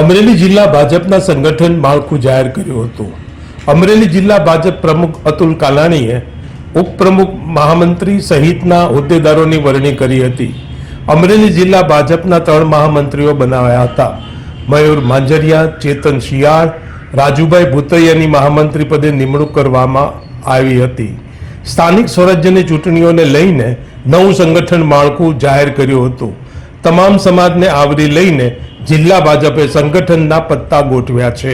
અમરેલી જિલ્લા ભાજપના સંગઠન માળખું જાહેર કર્યું હતું. અમરેલી જિલ્લા ભાજપ પ્રમુખ અતુલ કાલાણીએ ઉપપ્રમુખ મહામંત્રી સહિતના હોદ્દેદારોની વરણી કરી હતી. અમરેલી જિલ્લા ભાજપના ત્રણ મહામંત્રીઓ બનાવ્યા હતા. મયુર માંજરિયા, ચેતન શિયાળ, રાજુભાઈ ભૂતૈયાની મહામંત્રી પદે નિમણૂક કરવામાં આવી હતી. સ્થાનિક સ્વરાજ્યની ચૂંટણીઓને લઈને નવું સંગઠન માળખું જાહેર કર્યું હતું. તમામ સમાજને આવરી લઈને જિલ્લા ભાજપે સંગઠનના પત્તા ગોઠવ્યા છે.